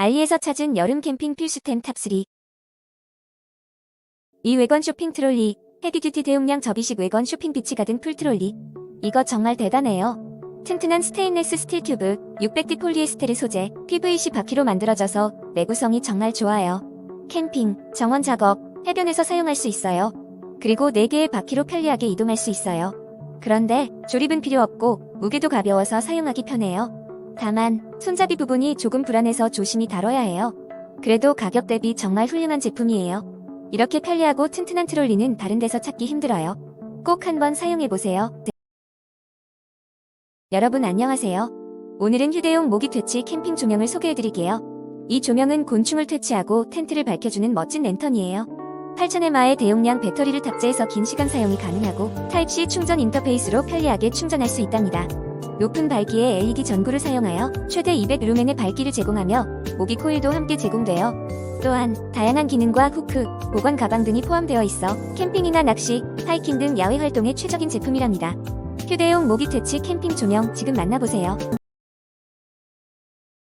알리에서 찾은 여름 캠핑 필수템 탑3 이 외관 쇼핑 트롤리 헤비듀티 대용량 접이식 외관 쇼핑 비치 가든 풀 트롤리 이거 정말 대단해요. 튼튼한 스테인레스 스틸 튜브 600D 폴리에스테르 소재 PVC 바퀴로 만들어져서 내구성이 정말 좋아요. 캠핑, 정원 작업, 해변에서 사용할 수 있어요. 그리고 4개의 바퀴로 편리하게 이동할 수 있어요. 그런데 조립은 필요 없고 무게도 가벼워서 사용하기 편해요. 다만 손잡이 부분이 조금 불안해서 조심히 다뤄야 해요. 그래도 가격 대비 정말 훌륭한 제품이에요. 이렇게 편리하고 튼튼한 트롤리는 다른 데서 찾기 힘들어요. 꼭 한번 사용해보세요. 네. 여러분 안녕하세요. 오늘은 휴대용 모기 퇴치 캠핑 조명을 소개해드릴게요. 이 조명은 곤충을 퇴치하고 텐트를 밝혀주는 멋진 랜턴이에요. 8000mAh의 대용량 배터리를 탑재해서 긴 시간 사용이 가능하고 타입C 충전 인터페이스로 편리하게 충전할 수 있답니다. 높은 밝기의 LED 전구를 사용하여 최대 200루멘의 밝기를 제공하며 모기 코일도 함께 제공되어 또한 다양한 기능과 후크, 보관 가방 등이 포함되어 있어 캠핑이나 낚시, 하이킹 등 야외 활동에 최적인 제품이랍니다. 휴대용 모기 퇴치 캠핑 조명 지금 만나보세요.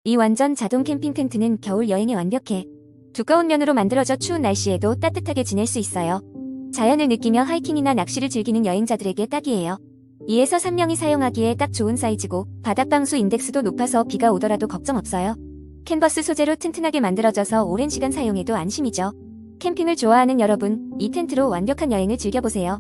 이 완전 자동 캠핑 텐트는 겨울 여행에 완벽해. 두꺼운 면으로 만들어져 추운 날씨에도 따뜻하게 지낼 수 있어요. 자연을 느끼며 하이킹이나 낚시를 즐기는 여행자들에게 딱이에요. 2에서 3명이 사용하기에 딱 좋은 사이즈고 바닥방수 인덱스도 높아서 비가 오더라도 걱정 없어요. 캔버스 소재로 튼튼하게 만들어져서 오랜 시간 사용해도 안심이죠. 캠핑을 좋아하는 여러분, 이 텐트로 완벽한 여행을 즐겨보세요.